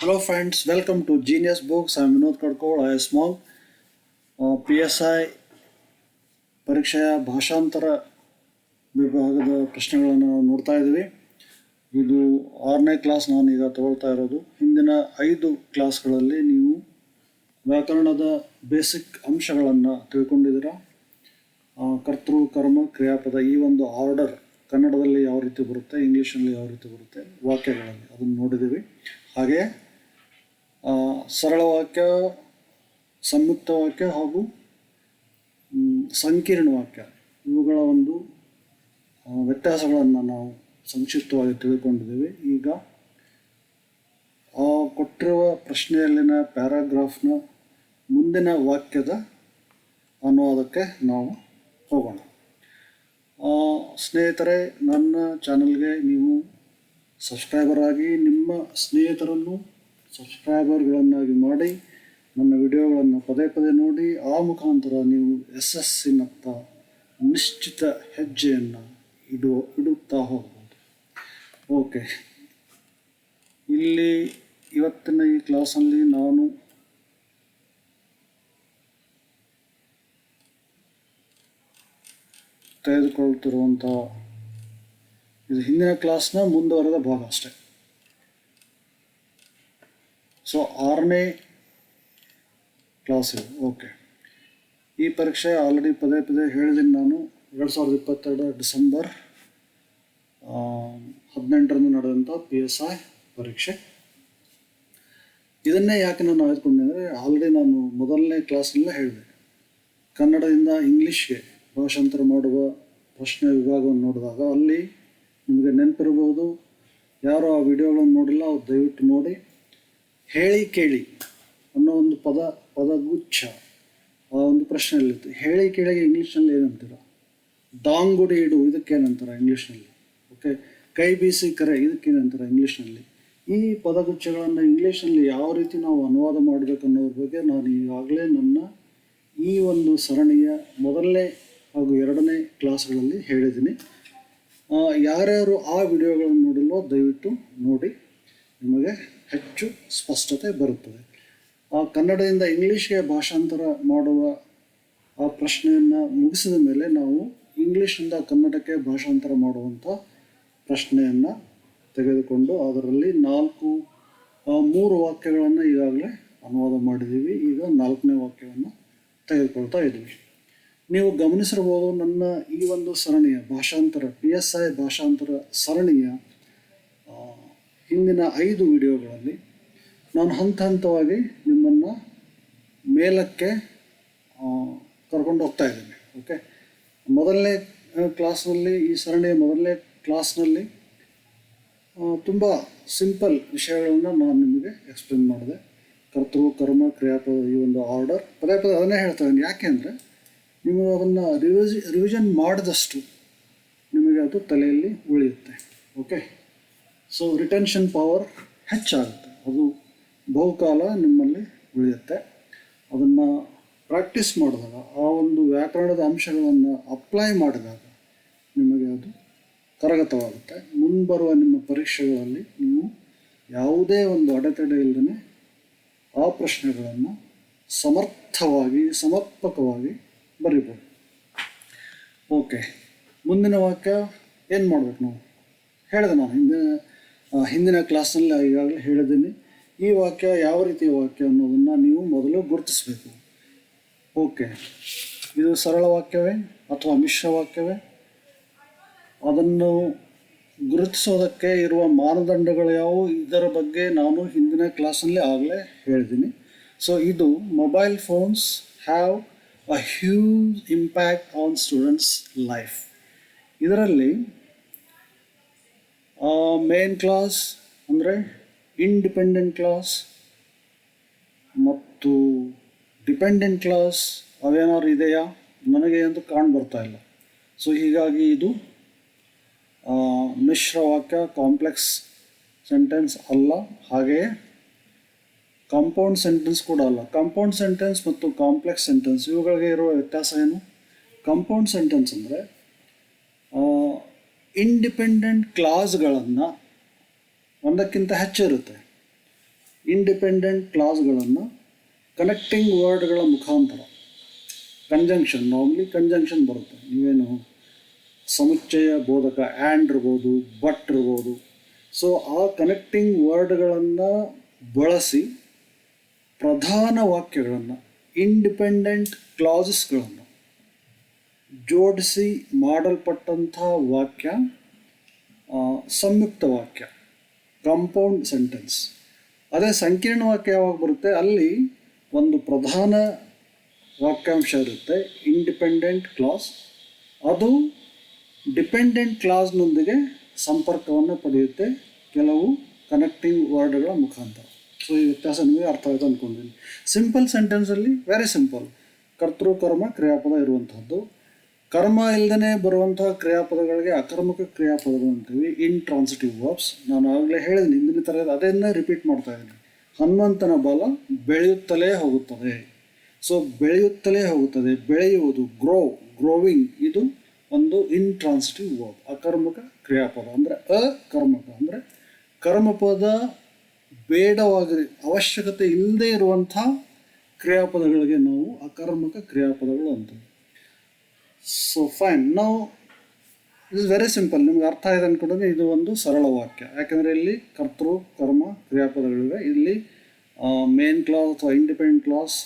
Hello friends, welcome to Genius Books. I Vinod Vinod I am small. P S I ಪರೀಕ್ಷೆಯ ಭಾಷಾಂತರ ವಿಭಾಗದ ಪ್ರಶ್ನೆಗಳನ್ನು ನಾವು ನೋಡ್ತಾ ಇದ್ದೀವಿ. ಇದು ಆರನೇ ಕ್ಲಾಸ್ ನಾನು ಈಗ ತಗೊಳ್ತಾ ಇರೋದು. ಹಿಂದಿನ ಐದು ಕ್ಲಾಸ್ಗಳಲ್ಲಿ ನೀವು ವ್ಯಾಕರಣದ ಬೇಸಿಕ್ ಅಂಶಗಳನ್ನು ತಿಳ್ಕೊಂಡಿದ್ದೀರಾ? ಕರ್ತೃ ಕರ್ಮ ಕ್ರಿಯಾಪದ ಈ ಒಂದು ಆರ್ಡರ್ ಕನ್ನಡದಲ್ಲಿ ಯಾವ ರೀತಿ ಬರುತ್ತೆ ಇಂಗ್ಲೀಷಲ್ಲಿ ಯಾವ ರೀತಿ ಬರುತ್ತೆ ವಾಕ್ಯಗಳಲ್ಲಿ ಅದನ್ನು ನೋಡಿದ್ದೀವಿ. ಹಾಗೆ ಸರಳ ವಾಕ್ಯ ಸಂಯುಕ್ತ ವಾಕ್ಯ ಹಾಗೂ ಸಂಕೀರ್ಣ ವಾಕ್ಯ ಇವುಗಳ ಒಂದು ವ್ಯತ್ಯಾಸಗಳನ್ನು ನಾವು ಸಂಕ್ಷಿಪ್ತವಾಗಿ ತಿಳಿದುಕೊಂಡಿದ್ದೇವೆ. ಈಗ ಕೊಟ್ಟಿರುವ ಪ್ರಶ್ನೆಯಲ್ಲಿನ ಪ್ಯಾರಾಗ್ರಾಫ್ನ ಮುಂದಿನ ವಾಕ್ಯದ ಅನುವಾದಕ್ಕೆ ನಾವು ಹೋಗೋಣ. ಸ್ನೇಹಿತರೆ, ನನ್ನ ಚಾನಲ್ಗೆ ನೀವು ಸಬ್ಸ್ಕ್ರೈಬರ್ ಆಗಿ ನಿಮ್ಮ ಸ್ನೇಹಿತರನ್ನು ಸಬ್ಸ್ಕ್ರೈಬರ್ಗಳನ್ನಾಗಿ ಮಾಡಿ ನನ್ನ ವಿಡಿಯೋಗಳನ್ನು ಪದೇ ಪದೇ ನೋಡಿ, ಆ ಮುಖಾಂತರ ನೀವು ಯಶಸ್ಸಿನತ್ತ ನಿಶ್ಚಿತ ಹೆಜ್ಜೆಯನ್ನು ಇಡುವ, ಇಡುತ್ತಾ ಹೋಗ್ಬೋದು. ಓಕೆ ಇಲ್ಲಿ ಇವತ್ತಿನ ಈ ಕ್ಲಾಸಲ್ಲಿ ನಾನು ತೆಗೆದುಕೊಳ್ತಿರುವಂಥ ಇದು ಹಿಂದಿನ ಕ್ಲಾಸ್ನ ಮುಂದುವರೆದ ಭಾಗ ಅಷ್ಟೆ. ಸೊ ಆರನೇ ಕ್ಲಾಸು ಓಕೆ ಈ ಪರೀಕ್ಷೆ ಆಲ್ರೆಡಿ ಪದೇ ಪದೇ ಹೇಳಿದ್ದೀನಿ ನಾನು. ಎರಡು ಸಾವಿರದ ಇಪ್ಪತ್ತೆರಡು ಡಿಸೆಂಬರ್ ಹದಿನೆಂಟರಂದು ನಡೆದಂಥ ಪಿ ಎಸ್ ಐ ಪರೀಕ್ಷೆ. ಇದನ್ನೇ ಯಾಕೆ ನಾನು ಆಯ್ದುಕೊಂಡೆ ಅಂದರೆ ಆಲ್ರೆಡಿ ನಾನು ಮೊದಲನೇ ಕ್ಲಾಸ್ನಲ್ಲೇ ಹೇಳಿದೆ. ಕನ್ನಡದಿಂದ ಇಂಗ್ಲೀಷ್ಗೆ ಭಾಷಾಂತರ ಮಾಡುವ ಪ್ರಶ್ನೆ ವಿಭಾಗವನ್ನು ನೋಡಿದಾಗ ಅಲ್ಲಿ ನಿಮಗೆ ನೆನಪಿರ್ಬೋದು ಯಾರು ಆ ವಿಡಿಯೋಗಳನ್ನು ನೋಡಿಲ್ಲ ಅವ್ರು ದಯವಿಟ್ಟು ನೋಡಿ. ಹೇಳಿ ಕೇಳಿ ಅನ್ನೋ ಒಂದು ಪದ ಪದಗುಚ್ಛ ಆ ಒಂದು ಪ್ರಶ್ನೆಯಲ್ಲಿತ್ತು. ಹೇಳಿ ಕೇಳಿಗೆ ಇಂಗ್ಲೀಷ್ನಲ್ಲಿ ಏನಂತೀರ? ದಾಂಗುಡಿ ಇಡು ಇದಕ್ಕೇನಂತಾರೆ ಇಂಗ್ಲೀಷ್ನಲ್ಲಿ ಓಕೆ ಕೈ ಬೀಸಿ ಕರೆ, ಇದಕ್ಕೇನಂತಾರೆ ಇಂಗ್ಲೀಷ್ನಲ್ಲಿ ಈ ಪದಗುಚ್ಛಗಳನ್ನು ಇಂಗ್ಲೀಷ್ನಲ್ಲಿ ಯಾವ ರೀತಿ ನಾವು ಅನುವಾದ ಮಾಡಬೇಕು ಅನ್ನೋದ್ರ ಬಗ್ಗೆ ನಾನು ಈಗಾಗಲೇ ನನ್ನ ಈ ಒಂದು ಸರಣಿಯ ಮೊದಲನೇ ಹಾಗೂ ಎರಡನೇ ಕ್ಲಾಸ್ಗಳಲ್ಲಿ ಹೇಳಿದ್ದೀನಿ. ಯಾರ್ಯಾರು ಆ ವಿಡಿಯೋಗಳನ್ನು ನೋಡಿಲ್ವೋ ದಯವಿಟ್ಟು ನೋಡಿ. ನಿಮಗೆ ಹೆಚ್ಚು ಸ್ಪಷ್ಟತೆ ಬರುತ್ತದೆ. ಆ ಕನ್ನಡದಿಂದ ಇಂಗ್ಲೀಷ್ಗೆ ಭಾಷಾಂತರ ಮಾಡುವ ಆ ಪ್ರಶ್ನೆಯನ್ನು ಮುಗಿಸಿದ ಮೇಲೆ ನಾವು ಇಂಗ್ಲೀಷಿಂದ ಕನ್ನಡಕ್ಕೆ ಭಾಷಾಂತರ ಮಾಡುವಂಥ ಪ್ರಶ್ನೆಯನ್ನು ತೆಗೆದುಕೊಂಡು ಅದರಲ್ಲಿ ನಾಲ್ಕು ಮೂರು ವಾಕ್ಯಗಳನ್ನು ಈಗಾಗಲೇ ಅನುವಾದ ಮಾಡಿದ್ದೀವಿ. ಈಗ ನಾಲ್ಕನೇ ವಾಕ್ಯವನ್ನು ತೆಗೆದುಕೊಳ್ತಾ ಇದ್ದೀವಿ. ನೀವು ಗಮನಿಸಿರ್ಬೋದು ನನ್ನ ಈ ಒಂದು ಸರಣಿಯ ಭಾಷಾಂತರ ಪಿ ಎಸ್ ಐ ಭಾಷಾಂತರ ಸರಣಿಯ ಹಿಂದಿನ ಐದು ವಿಡಿಯೋಗಳಲ್ಲಿ ನಾನು ಹಂತ ಹಂತವಾಗಿ ನಿಮ್ಮನ್ನು ಮೇಲಕ್ಕೆ ಕರ್ಕೊಂಡು ಹೋಗ್ತಾ ಇದ್ದೀನಿ, ಓಕೆ? ಮೊದಲನೇ ಕ್ಲಾಸ್ನಲ್ಲಿ, ಈ ಸರಣಿಯ ಮೊದಲನೇ ಕ್ಲಾಸ್ನಲ್ಲಿ ತುಂಬ ಸಿಂಪಲ್ ವಿಷಯಗಳನ್ನು ನಾನು ನಿಮಗೆ ಎಕ್ಸ್ಪ್ಲೇನ್ ಮಾಡಿದೆ. ಕರ್ತೃ, ಕರ್ಮ, ಕ್ರಿಯಾಪದ ಈ ಒಂದು ಆರ್ಡರ್. ಪದೇ ಪದೇ ಅದನ್ನೇ ಹೇಳ್ತಾ ಇದ್ದೀನಿ. ಯಾಕೆ ಅಂದರೆ, ನೀವು ಅದನ್ನು ರಿವಿಜ್, ರಿವಿಷನ್ ಮಾಡಿದಷ್ಟು ನಿಮಗೆ ಅದು ತಲೆಯಲ್ಲಿ ಉಳಿಯುತ್ತೆ, ಓಕೆ? ಸೊ ರಿಟೆನ್ಷನ್ ಪವರ್ ಹೆಚ್ಚಾಗುತ್ತೆ. ಅದು ಬಹುಕಾಲ ನಿಮ್ಮಲ್ಲಿ ಉಳಿಯುತ್ತೆ. ಅದನ್ನು ಪ್ರಾಕ್ಟೀಸ್ ಮಾಡಿದಾಗ, ಆ ಒಂದು ವ್ಯಾಕರಣದ ಅಂಶಗಳನ್ನು ಅಪ್ಲೈ ಮಾಡಿದಾಗ ನಿಮಗೆ ಅದು ಕರಗತವಾಗುತ್ತೆ. ಮುಂಬರುವ ನಿಮ್ಮ ಪರೀಕ್ಷೆಗಳಲ್ಲಿ ನೀವು ಯಾವುದೇ ಒಂದು ಅಡೆತಡೆ ಇಲ್ಲದೇ ಆ ಪ್ರಶ್ನೆಗಳನ್ನು ಸಮರ್ಥವಾಗಿ, ಸಮರ್ಪಕವಾಗಿ ಬರಿಬೋದು. ಓಕೆ ಮುಂದಿನ ವಾಕ್ಯ ಏನು ಮಾಡಬೇಕು ನಾವು? ಹೇಳಿದೆ ನಾನು ಹಿಂದಿನ ಹಿಂದಿನ ಕ್ಲಾಸ್ನಲ್ಲಿ ಈಗಾಗಲೇ ಹೇಳಿದ್ದೀನಿ. ಈ ವಾಕ್ಯ ಯಾವ ರೀತಿಯ ವಾಕ್ಯ ಅನ್ನೋದನ್ನು ನೀವು ಮೊದಲು ಗುರುತಿಸಬೇಕು. ಓಕೆ. ಇದು ಸರಳ ವಾಕ್ಯವೇ ಅಥವಾ ಮಿಶ್ರ ವಾಕ್ಯವೇ? ಅದನ್ನು ಗುರುತಿಸೋದಕ್ಕೆ ಇರುವ ಮಾನದಂಡಗಳು ಯಾವುವು? ಇದರ ಬಗ್ಗೆ ನಾನು ಹಿಂದಿನ ಕ್ಲಾಸಲ್ಲಿ ಆಗಲೇ ಹೇಳಿದ್ದೀನಿ. ಸೊ ಇದು mobile phones have a huge impact on students life ಇದರಲ್ಲಿ ಮೇನ್ ಕ್ಲಾಸ್ ಅಂದರೆ ಇಂಡಿಪೆಂಡೆಂಟ್ ಕ್ಲಾಸ್ ಮತ್ತು ಡಿಪೆಂಡೆಂಟ್ ಕ್ಲಾಸ್ ಅವೇನಾದ್ರು ಇದೆಯಾ? ನನಗೆ ಅಂತ ಕಾಣ್ ಬರ್ತಾ ಇಲ್ಲ. ಸೊ ಹೀಗಾಗಿ ಇದು ಮಿಶ್ರ ವಾಕ್ಯ ಕಾಂಪ್ಲೆಕ್ಸ್ ಸೆಂಟೆನ್ಸ್ ಅಲ್ಲ. ಹಾಗೆಯೇ ಕಾಂಪೌಂಡ್ ಸೆಂಟೆನ್ಸ್ ಕೂಡ ಅಲ್ಲ. ಕಾಂಪೌಂಡ್ ಸೆಂಟೆನ್ಸ್ ಮತ್ತು ಕಾಂಪ್ಲೆಕ್ಸ್ ಸೆಂಟೆನ್ಸ್ ಇವುಗಳಿಗೆ ಇರುವ ವ್ಯತ್ಯಾಸ ಏನು? ಕಾಂಪೌಂಡ್ ಸೆಂಟೆನ್ಸ್ ಅಂದರೆ ಇಂಡಿಪೆಂಡೆಂಟ್ ಕ್ಲಾಸ್ಗಳನ್ನು ಒಂದಕ್ಕಿಂತ ಹೆಚ್ಚಿರುತ್ತೆ. ಇಂಡಿಪೆಂಡೆಂಟ್ ಕ್ಲಾಸ್ಗಳನ್ನು ಕನೆಕ್ಟಿಂಗ್ ವರ್ಡ್ಗಳ ಮುಖಾಂತರ. ಕಂಜಂಕ್ಷನ್ ನಾರ್ಮಲಿ ಕಂಜಂಕ್ಷನ್ ಬರುತ್ತೆ. ನೀವೇನು ಸಮುಚ್ಚಯ, ಬೋಧಕ ಆ್ಯಂಡ್ ಇರ್ಬೋದು ಬಟ್ ಇರ್ಬೋದು. ಸೊ ಆ ಕನೆಕ್ಟಿಂಗ್ ವರ್ಡ್ಗಳನ್ನು ಬಳಸಿ ಪ್ರಧಾನ ವಾಕ್ಯಗಳನ್ನು ಇಂಡಿಪೆಂಡೆಂಟ್ ಕ್ಲಾಸಸ್ಗಳನ್ನು ಜೋಡಿಸಿ ಮಾಡಲ್ಪಟ್ಟಂಥ ವಾಕ್ಯ ಸಂಯುಕ್ತ ವಾಕ್ಯ ಕಾಂಪೌಂಡ್ ಸೆಂಟೆನ್ಸ್ ಅದೇ ಸಂಕೀರ್ಣ ವಾಕ್ಯ ಯಾವಾಗ ಬರುತ್ತೆ? ಅಲ್ಲಿ ಒಂದು ಪ್ರಧಾನ ವಾಕ್ಯಾಂಶ ಇರುತ್ತೆ ಇಂಡಿಪೆಂಡೆಂಟ್ ಕ್ಲಾಸ್ ಅದು ಡಿಪೆಂಡೆಂಟ್ ಕ್ಲಾಸ್ನೊಂದಿಗೆ ಸಂಪರ್ಕವನ್ನು ಪಡೆಯುತ್ತೆ ಕೆಲವು ಕನೆಕ್ಟಿಂಗ್ ವರ್ಡ್ಗಳ ಮುಖಾಂತರ. ಸೊ ಈ ವ್ಯತ್ಯಾಸ ನಿಮಗೆ ಅರ್ಥ ಆಯ್ತು ಅಂದ್ಕೊಂಡಿದ್ದೀನಿ ಸಿಂಪಲ್ ಸೆಂಟೆನ್ಸಲ್ಲಿ ವೆರಿ ಸಿಂಪಲ್ ಕರ್ತೃಕರ್ಮ ಕ್ರಿಯಾಪದ ಇರುವಂಥದ್ದು ಕರ್ಮ ಇಲ್ಲದೇ ಬರುವಂತಹ ಕ್ರಿಯಾಪದಗಳಿಗೆ ಅಕರ್ಮಕ ಕ್ರಿಯಾಪದಗಳು ಅಂತೀವಿ ಇನ್ ಟ್ರಾನ್ಸಿಟಿವ್ ವರ್ಬ್ಸ್ ನಾನು ಆಗಲೇ ಹೇಳಿದ್ದೀನಿ ಹಿಂದಿನ ತರಗತಿ ಅದನ್ನೇ ರಿಪೀಟ್ ಮಾಡ್ತಾ ಇದ್ದೀನಿ. ಹನುಮಂತನ ಬಲ ಬೆಳೆಯುತ್ತಲೇ ಹೋಗುತ್ತದೆ. ಸೊ ಬೆಳೆಯುತ್ತಲೇ ಹೋಗುತ್ತದೆ, ಬೆಳೆಯುವುದು ಗ್ರೋ ಗ್ರೋವಿಂಗ್ ಇದು ಒಂದು ಇನ್ ಟ್ರಾನ್ಸಿಟಿವ್ ವರ್ಬ್ ಅಕರ್ಮಕ ಕ್ರಿಯಾಪದ. ಅಂದರೆ ಅಕರ್ಮಕ, ಅಂದರೆ ಕರ್ಮಪದ ಬೇಡವಾಗಿ, ಅವಶ್ಯಕತೆ ಇಲ್ಲದೆ ಇರುವಂಥ ಕ್ರಿಯಾಪದಗಳಿಗೆ ನಾವು ಅಕರ್ಮಕ ಕ್ರಿಯಾಪದಗಳು ಅಂತೀವಿ. ಸೊ ಫೈನ್ ನಾವು ಇಸ್ ವೆರಿ ಸಿಂಪಲ್ ನಿಮ್ಗೆ ಅರ್ಥ ಆಯ್ತು ಅಂದ್ಕೊಂಡ್ರೆ ಇದು ಒಂದು ಸರಳ ವಾಕ್ಯ. ಯಾಕಂದರೆ ಇಲ್ಲಿ ಕರ್ತೃ, ಕರ್ಮ, ಕ್ರಿಯಾಪದಗಳಿವೆ. ಇಲ್ಲಿ ಮೇನ್ ಕ್ಲಾಸ್ ಅಥವಾ ಇಂಡಿಪೆಂಡೆಂಟ್ ಕ್ಲಾಸ್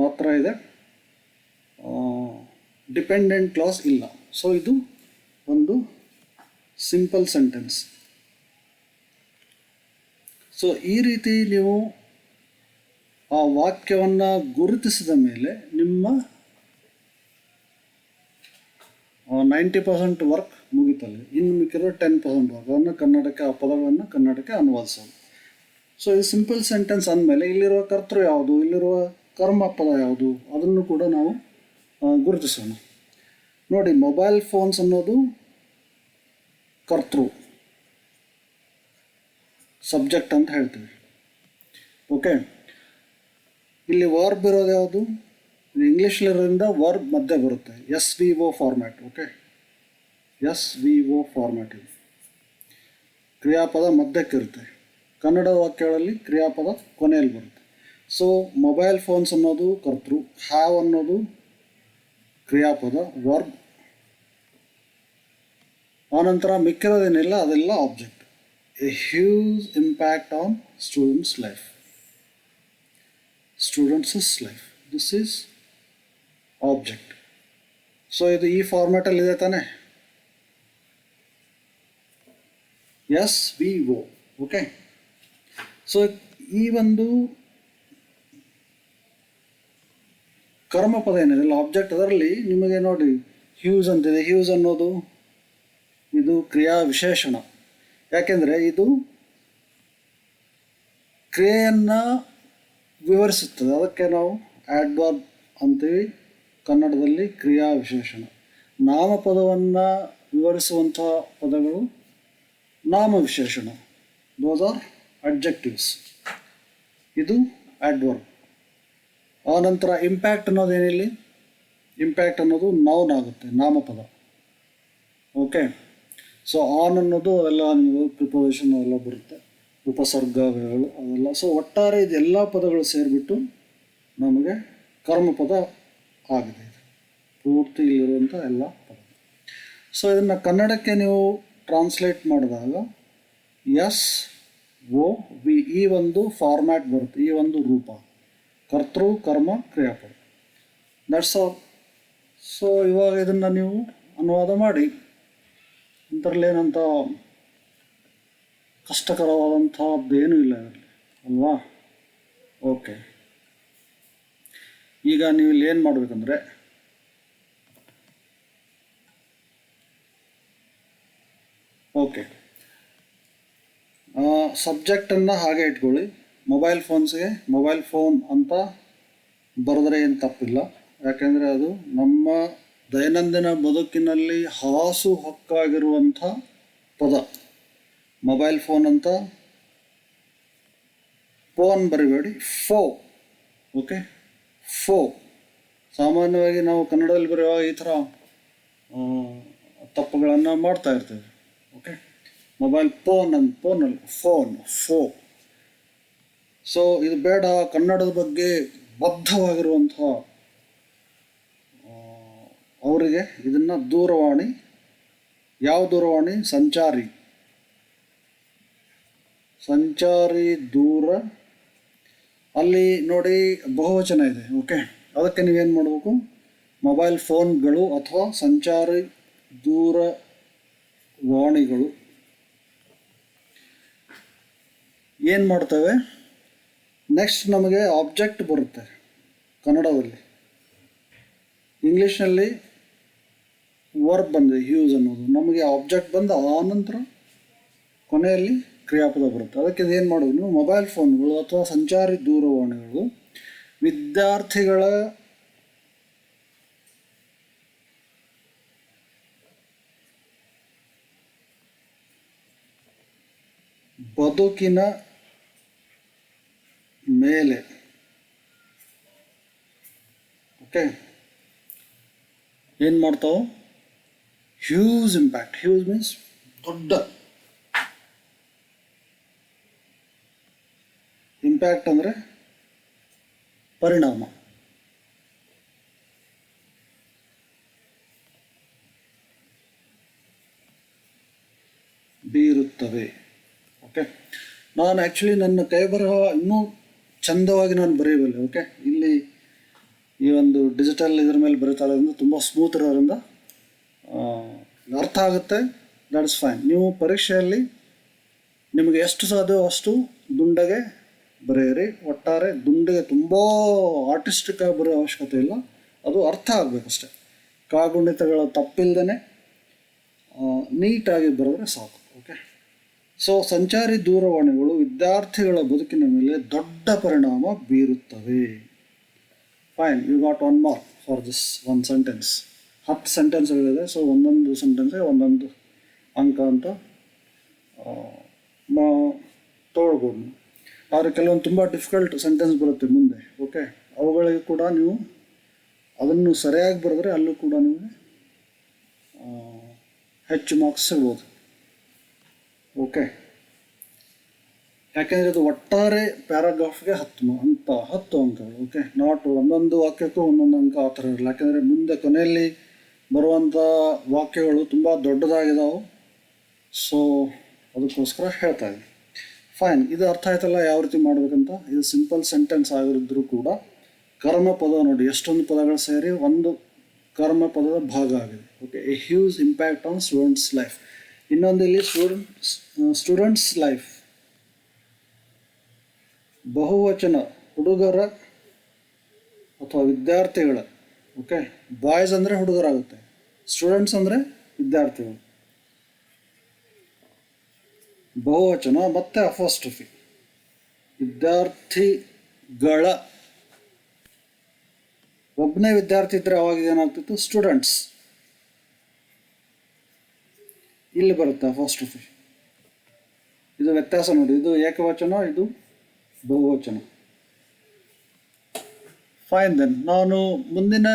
ಮಾತ್ರ ಇದೆ. ಡಿಪೆಂಡೆಂಟ್ ಕ್ಲಾಸ್ ಇಲ್ಲ. ಸೊ ಇದು ಒಂದು ಸಿಂಪಲ್ ಸೆಂಟೆನ್ಸ್ ಸೊ ಈ ರೀತಿ ನೀವು ಆ ವಾಕ್ಯವನ್ನು ಗುರುತಿಸಿದ ಮೇಲೆ ನಿಮ್ಮ ನೈಂಟಿ ಪರ್ಸೆಂಟ್ ವರ್ಕ್ ಮುಗಿತಲ್ಲಿ. ಇನ್ನು ಮಿಕ್ಕಿರೋ ಟೆನ್ ಪರ್ಸೆಂಟ್ ವರ್ಕ್. ಅದನ್ನು ಕನ್ನಡಕ್ಕೆ, ಆ ಪದಗಳನ್ನು ಕನ್ನಡಕ್ಕೆ ಅನುವಾದಿಸೋದು ಸೊ ಈ ಸಿಂಪಲ್ ಸೆಂಟೆನ್ಸ್ ಅಂದಮೇಲೆ ಇಲ್ಲಿರುವ ಕರ್ತೃ ಯಾವುದು? ಇಲ್ಲಿರುವ ಕರ್ಮ ಪದ ಯಾವುದು? ಅದನ್ನು ಕೂಡ ನಾವು ಗುರುತಿಸೋಣ. ನೋಡಿ ಮೊಬೈಲ್ ಫೋನ್ಸ್ ಅನ್ನೋದು ಕರ್ತೃ. ಸಬ್ಜೆಕ್ಟ್ ಅಂತ ಹೇಳ್ತೀವಿ. ಓಕೆ ಇಲ್ಲಿ ವರ್ಬ್ ಇರೋದು ಯಾವುದು? ಇಂಗ್ಲೀಷಲ್ಲಿರೋದ್ರಿಂದ ವರ್ಬ್ ಮಧ್ಯೆ ಬರುತ್ತೆ. S V O format okay S V O format ಇದು. ಕ್ರಿಯಾಪದ ಮಧ್ಯಕ್ಕಿರುತ್ತೆ. ಕನ್ನಡ ವಾಕ್ಯಗಳಲ್ಲಿ ಕ್ರಿಯಾಪದ ಕೊನೆಯಲ್ಲಿ ಬರುತ್ತೆ. ಸೊ ಮೊಬೈಲ್ ಫೋನ್ಸ್ ಅನ್ನೋದು ಕರ್ತೃ ಹ್ಯಾವ್ ಅನ್ನೋದು ಕ್ರಿಯಾಪದ ವರ್ಬ್. ಆನಂತರ ಮಿಕ್ಕಿರೋದೇನಿಲ್ಲ, ಅದೆಲ್ಲ object a huge impact on students life students life this is object so ಇದು ಈ ಫಾರ್ಮ್ಯಾಟಲ್ಲಿ ಇದೆ ತಾನೆ? ಎಸ್ ವಿ ಓಕೆ ಸೊ ಈ ಒಂದು ಕರ್ಮಪದ ಏನಿದೆ? ಆಬ್ಜೆಕ್ಟ್ ಅದರಲ್ಲಿ ನಿಮಗೆ ನೋಡಿ ಹ್ಯೂಸ್ ಅಂತಿದೆ. ಹ್ಯೂಸ್ ಅನ್ನೋದು ಇದು ಕ್ರಿಯಾ ವಿಶೇಷಣ. ಯಾಕೆಂದರೆ ಇದು ಕ್ರಿಯೆಯನ್ನು ವಿವರಿಸುತ್ತದೆ. ಅದಕ್ಕೆ ನಾವು ಆಡ್ವರ್ಬ್ ಅಂತೀವಿ. ಕನ್ನಡದಲ್ಲಿ ಕ್ರಿಯಾ ವಿಶೇಷಣ. ನಾಮಪದವನ್ನು ವಿವರಿಸುವಂಥ ಪದಗಳು ನಾಮ ವಿಶೇಷಣ. ದೋಸ್ ಆರ್ ಅಡ್ಜೆಕ್ಟಿವ್ಸ್ ಇದು ಆಡ್ವರ್ಬ್ ಆನಂತರ ಇಂಪ್ಯಾಕ್ಟ್ ಅನ್ನೋದೇನಿಲ್ಲಿ ಇಂಪ್ಯಾಕ್ಟ್ ಅನ್ನೋದು ನೌನ್ ಆಗುತ್ತೆ, ನಾಮಪದ. ಓಕೆ ಸೊ ಆನ್ ಅನ್ನೋದು ಅವೆಲ್ಲ ನಿಮಗೆ ಪ್ರಿಪೋಸಿಷನ್ ಅವೆಲ್ಲ ಬರುತ್ತೆ. ಉಪಸರ್ಗಗಳು ಅವೆಲ್ಲ ಸೊ ಒಟ್ಟಾರೆ ಇದೆಲ್ಲ ಪದಗಳು ಸೇರಿಬಿಟ್ಟು ನಮಗೆ ಕರ್ಮಪದ ಆಗಿದೆ. ಪೂರ್ತಿ ಇಲ್ಲಿರುವಂಥ ಎಲ್ಲ ಪದ. ಸೊ ಇದನ್ನು ಕನ್ನಡಕ್ಕೆ ನೀವು ಟ್ರಾನ್ಸ್ಲೇಟ್ ಮಾಡಿದಾಗ ಎಸ್ ಓ ವಿ ಈ ಒಂದು ಫಾರ್ಮ್ಯಾಟ್ ಬರುತ್ತೆ. ಈ ಒಂದು ರೂಪ. ಕರ್ತೃ, ಕರ್ಮ, ಕ್ರಿಯಾಪದ. ದಟ್ಸ್ ಆಲ್ ಸೊ ಇವಾಗ ಇದನ್ನು ನೀವು ಅನುವಾದ ಮಾಡಿ. ಇದರಲ್ಲೇನಂತ ಕಷ್ಟಕರವಾದಂಥದ್ದೇನೂ ಇಲ್ಲ ಇದರಲ್ಲಿ. ಅಲ್ವಾ? ಓಕೆ ಈಗ ನೀವು ಇಲ್ಲಿ ಏನು ಮಾಡಬೇಕಂದ್ರೆ ಓಕೆ. ಸಬ್ಜೆಕ್ಟನ್ನು ಹಾಗೆ ಇಟ್ಕೊಳ್ಳಿ. ಮೊಬೈಲ್ ಫೋನ್ಸ್ಗೆ ಮೊಬೈಲ್ ಫೋನ್ ಅಂತ ಬರೆದ್ರೆ ಏನು ತಪ್ಪಿಲ್ಲ. ಯಾಕೆಂದರೆ ಅದು ನಮ್ಮ ದೈನಂದಿನ ಬದುಕಿನಲ್ಲಿ ಹಾಸು ಹೊಕ್ಕಾಗಿರುವಂಥ ಪದ. ಮೊಬೈಲ್ ಫೋನ್ ಅಂತ ಫೋನ್ ಬರಿಬೇಡಿ. ಫೋ ಓಕೆ ಫೋ. ಸಾಮಾನ್ಯವಾಗಿ ನಾವು ಕನ್ನಡದಲ್ಲಿ ಬರೆಯುವಾಗ ಈ ಥರ ತಪ್ಪುಗಳನ್ನು ಮಾಡ್ತಾ ಇರ್ತೇವೆ. ಓಕೆ ಮೊಬೈಲ್ ಫೋನ್ ಅಂತ ಫೋನಲ್ಲಿ ಫೋನ್ ಫೋ ಸೊ ಇದು ಬೇಡ. ಕನ್ನಡದ ಬಗ್ಗೆ ಬದ್ಧವಾಗಿರುವಂಥ ಅವರಿಗೆ ಇದನ್ನು ದೂರವಾಣಿ, ಯಾವ ದೂರವಾಣಿ? ಸಂಚಾರಿ. ಸಂಚಾರಿ ದೂರ ಅಲ್ಲಿ ನೋಡಿ ಬಹುವಚನ ಇದೆ, ಓಕೆ? ಅದಕ್ಕೆ ನೀವೇನು ಮಾಡಬೇಕು? ಮೊಬೈಲ್ ಫೋನ್ಗಳು ಅಥವಾ ಸಂಚಾರಿ ದೂರವಾಣಿಗಳು ಏನು ಮಾಡ್ತವೆ? ನೆಕ್ಸ್ಟ್ ನಮಗೆ ಆಬ್ಜೆಕ್ಟ್ ಬರುತ್ತೆ ಕನ್ನಡದಲ್ಲಿ. ಇಂಗ್ಲೀಷ್ನಲ್ಲಿ ವರ್ಬ್ ಬಂದಿದೆ ಹ್ಯೂಸ್ ಅನ್ನೋದು. ನಮಗೆ ಆಬ್ಜೆಕ್ಟ್ ಬಂದು ಆನಂತರ ಕೊನೆಯಲ್ಲಿ ಕ್ರಿಯಾಪದ ಬರುತ್ತೆ. ಅದಕ್ಕೆ ಏನು ಮಾಡೋದು? ಮೊಬೈಲ್ ಫೋನ್ಗಳು ಅಥವಾ ಸಂಚಾರಿ ದೂರವಾಣಿಗಳು ವಿದ್ಯಾರ್ಥಿಗಳ ಬದುಕಿನ ಮೇಲೆ ಓಕೆ? ಏನು ಮಾಡ್ತಾವೆ? ಹ್ಯೂಸ್ ಇಂಪ್ಯಾಕ್ಟ್ ಹ್ಯೂಸ್ ಮೀನ್ಸ್ ದೊಡ್ಡ ಇಂಪ್ಯಾಕ್ಟ್ ಅಂದರೆ ಪರಿಣಾಮ. ಬೀರುತ್ತವೆ. ಓಕೆ ನಾನು ಆ್ಯಕ್ಚುಲಿ ನನ್ನ ಕೈ ಬರಹ ಇನ್ನೂ ಚಂದವಾಗಿ ನಾನು ಬರೆಯಬಲ್ಲೆ ಓಕೆ ಇಲ್ಲಿ ಈ ಒಂದು ಡಿಜಿಟಲ್ ಇದ್ರ ಮೇಲೆ ಬರೀತಾ ಇರೋದ್ರಿಂದ ತುಂಬ ಸ್ಮೂತ್ ಇರೋದ್ರಿಂದ ಅರ್ಥ ಆಗುತ್ತೆ. ದಟ್ಸ್ ಫೈನ್ ನೀವು ಪರೀಕ್ಷೆಯಲ್ಲಿ ನಿಮಗೆ ಎಷ್ಟು ಸಾಧ್ಯವೋ ಅಷ್ಟು ದುಂಡಗೆ ಬರೆಯಿರಿ. ಒಟ್ಟಾರೆ ದುಂಡೆಗೆ ತುಂಬ ಆರ್ಟಿಸ್ಟಿಕ್ ಆಗಿ ಬರೆಯೋ ಅವಶ್ಯಕತೆ ಇಲ್ಲ. ಅದು ಅರ್ಥ ಆಗಬೇಕಷ್ಟೆ ಕಾಗುಣಿತಗಳ ತಪ್ಪಿಲ್ಲದೇ ನೀಟಾಗಿ ಬರೆದ್ರೆ ಸಾಕು ಓಕೆ ಸೊ ಸಂಚಾರಿ ದೂರವಾಣಿಗಳು ವಿದ್ಯಾರ್ಥಿಗಳ ಬದುಕಿನ ಮೇಲೆ ದೊಡ್ಡ ಪರಿಣಾಮ ಬೀರುತ್ತವೆ. Fine you got one mark for this one sentence ಹತ್ತು ಸೆಂಟೆನ್ಸ್ಗಳಿದೆ ಸೊ ಒಂದೊಂದು ಸೆಂಟೆನ್ಸ್ಗೆ ಒಂದೊಂದು ಅಂಕ ಅಂತ ತೊಗೊಳ್ಬೋದು ಆದರೆ ಕೆಲವೊಂದು ತುಂಬ ಡಿಫಿಕಲ್ಟ್ ಸೆಂಟೆನ್ಸ್ ಬರುತ್ತೆ ಮುಂದೆ ಓಕೆ ಅವುಗಳಿಗೆ ಕೂಡ ನೀವು ಅದನ್ನು ಸರಿಯಾಗಿ ಬರೆದ್ರೆ ಅಲ್ಲೂ ಕೂಡ ನಿಮಗೆ ಹೆಚ್ಚು ಮಾರ್ಕ್ಸ್ ಸಿಗ್ಬೋದು ಓಕೆ ಯಾಕೆಂದರೆ ಅದು ಒಟ್ಟಾರೆ ಪ್ಯಾರಾಗ್ರಾಫ್ಗೆ ಹತ್ತು ಅಂತ, ಹತ್ತು ಅಂಕಗಳು ಓಕೆ ನಾಟ್ ಒಂದೊಂದು ವಾಕ್ಯಕ್ಕೂ ಒಂದೊಂದು ಅಂಕ ಆ ಥರ ಇರಲ್ಲ. ಯಾಕೆಂದರೆ ಮುಂದೆ ಕೊನೆಯಲ್ಲಿ ಬರುವಂಥ ವಾಕ್ಯಗಳು ತುಂಬ ದೊಡ್ಡದಾಗಿದ್ದಾವೆ ಸೊ ಅದಕ್ಕೋಸ್ಕರ ಹೇಳ್ತಾ ಇದ್ದೀನಿ. ಫೈನ್ ಇದು ಅರ್ಥ ಆಯ್ತಲ್ಲ ಯಾವ ರೀತಿ ಮಾಡಬೇಕಂತ? ಇದು ಸಿಂಪಲ್ ಸೆಂಟೆನ್ಸ್ ಆಗಿರಿದ್ರೂ ಕೂಡ ಕರ್ಮ ಪದ ನೋಡಿ, ಎಷ್ಟೊಂದು ಪದಗಳು ಸೇರಿ ಒಂದು ಕರ್ಮ ಪದದ ಭಾಗ ಆಗಿದೆ. Okay a huge impact on students life ಇನ್ನೊಂದು ಇಲ್ಲಿ ಸ್ಟೂಡೆಂಟ್ಸ್ ಸ್ಟೂಡೆಂಟ್ಸ್ ಲೈಫ್ ಬಹುವಚನ, ಹುಡುಗರ ಅಥವಾ ವಿದ್ಯಾರ್ಥಿಗಳ ಓಕೆ ಬಾಯ್ಸ್ ಅಂದರೆ ಹುಡುಗರಾಗುತ್ತೆ. ಸ್ಟೂಡೆಂಟ್ಸ್ ಅಂದರೆ ವಿದ್ಯಾರ್ಥಿಗಳು. ಬಹುವಚನ, ಮತ್ತೆ ಅಫೋಸ್ಟ್ರಫಿ ವಿದ್ಯಾರ್ಥಿಗಳ. ಒಬ್ಬನೇ ವಿದ್ಯಾರ್ಥಿ ಇದ್ದರೆ ಅವಾಗ ಏನಾಗ್ತಿತ್ತು? ಸ್ಟೂಡೆಂಟ್ಸ್ ಇಲ್ಲಿ ಬರುತ್ತೆ ಅಫೋಸ್ಟ್ರಫಿ ಇದು ವ್ಯತ್ಯಾಸ ನೋಡಿ, ಇದು ಏಕವಚನ, ಇದು ಬಹುವಚನ. ಫೈನ್ ದೆನ್ ನಾನು ಮುಂದಿನ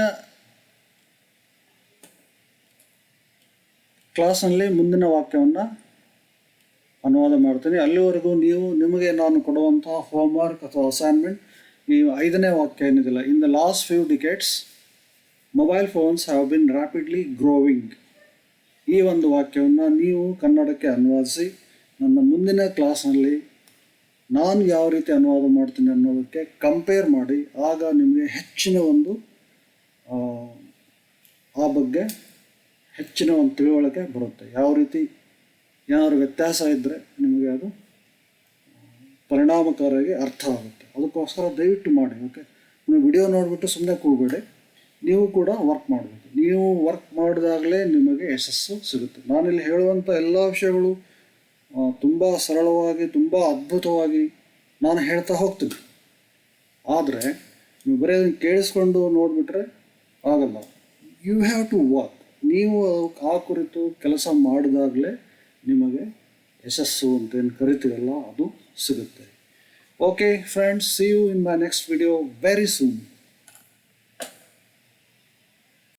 ಕ್ಲಾಸ್ನಲ್ಲಿ ಮುಂದಿನ ವಾಕ್ಯವನ್ನು ಅನುವಾದ ಮಾಡ್ತೀನಿ. ಅಲ್ಲಿವರೆಗೂ ನೀವು ನಿಮಗೆ ನಾನು ಕೊಡುವಂತಹ ಹೋಮ್ವರ್ಕ್ ಅಥವಾ ಅಸೈನ್ಮೆಂಟ್ ಈ ಐದನೇ ವಾಕ್ಯ ಏನಿದಿಲ್ಲ in the last few decades mobile phones have been rapidly growing ಈ ಒಂದು ವಾಕ್ಯವನ್ನು ನೀವು ಕನ್ನಡಕ್ಕೆ ಅನುವಾದಿಸಿ ನನ್ನ ಮುಂದಿನ ಕ್ಲಾಸ್ನಲ್ಲಿ ನಾನು ಯಾವ ರೀತಿ ಅನುವಾದ ಮಾಡ್ತೀನಿ ಅನ್ನೋದಕ್ಕೆ ಕಂಪೇರ್ ಮಾಡಿ, ಆಗ ನಿಮಗೆ ಹೆಚ್ಚಿನ ಒಂದು ಆ ಬಗ್ಗೆ ಹೆಚ್ಚಿನ ಒಂದು ತಿಳುವಳಿಕೆ ಬರುತ್ತೆ. ಯಾವ ರೀತಿ ಏನಾದ್ರು ವ್ಯತ್ಯಾಸ ಇದ್ದರೆ ನಿಮಗೆ ಅದು ಪರಿಣಾಮಕಾರಿಯಾಗಿ ಅರ್ಥ ಆಗುತ್ತೆ ಅದಕ್ಕೋಸ್ಕರ ದಯವಿಟ್ಟು ಮಾಡಿ, ಓಕೆ? ನೀವು ವಿಡಿಯೋ ನೋಡಿಬಿಟ್ಟು ಸುಮ್ಮನೆ ಕೂಗಬೇಡಿ. ನೀವು ಕೂಡ ವರ್ಕ್ ಮಾಡಬೇಕು. ನೀವು ವರ್ಕ್ ಮಾಡಿದಾಗಲೇ ನಿಮಗೆ ಯಶಸ್ಸು ಸಿಗುತ್ತೆ. ನಾನಿಲ್ಲಿ ಹೇಳುವಂಥ ಎಲ್ಲ ವಿಷಯಗಳು ತುಂಬ ಸರಳವಾಗಿ, ತುಂಬ ಅದ್ಭುತವಾಗಿ ನಾನು ಹೇಳ್ತಾ ಹೋಗ್ತೀನಿ. ಆದರೆ, ನೀವು ಬರೀ ಅದನ್ನು ಕೇಳಿಸ್ಕೊಂಡು ನೋಡಿಬಿಟ್ರೆ ಆಗಲ್ಲ. ಯು ಹ್ಯಾವ್ ಟು ವರ್ಕ್ ನೀವು ಆ ಕುರಿತು ಕೆಲಸ ಮಾಡಿದಾಗಲೇ ನಿಮಗೆ ಯಶಸ್ಸು ಅಂತೇನು ಕರಿತೀರಲ್ಲ ಅದು ಸಿಗುತ್ತೆ. Okay friends see you in my next video very soon